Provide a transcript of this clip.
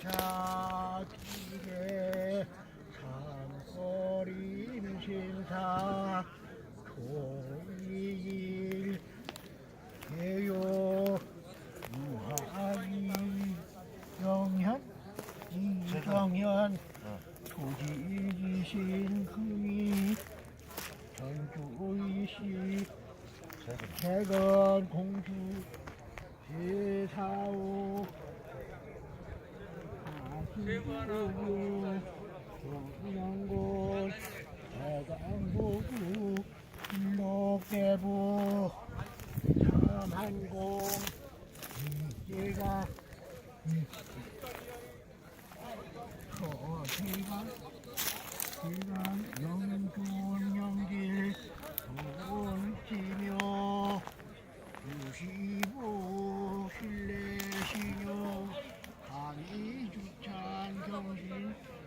자기게 산거림 신사 토일 개요. 유하이 영현 이정현 조지이신 그이 전주의시 태건 공주 제사오 아시고 영양골 대강보구 일록대부 참한공 이제가 서대가 你看我是。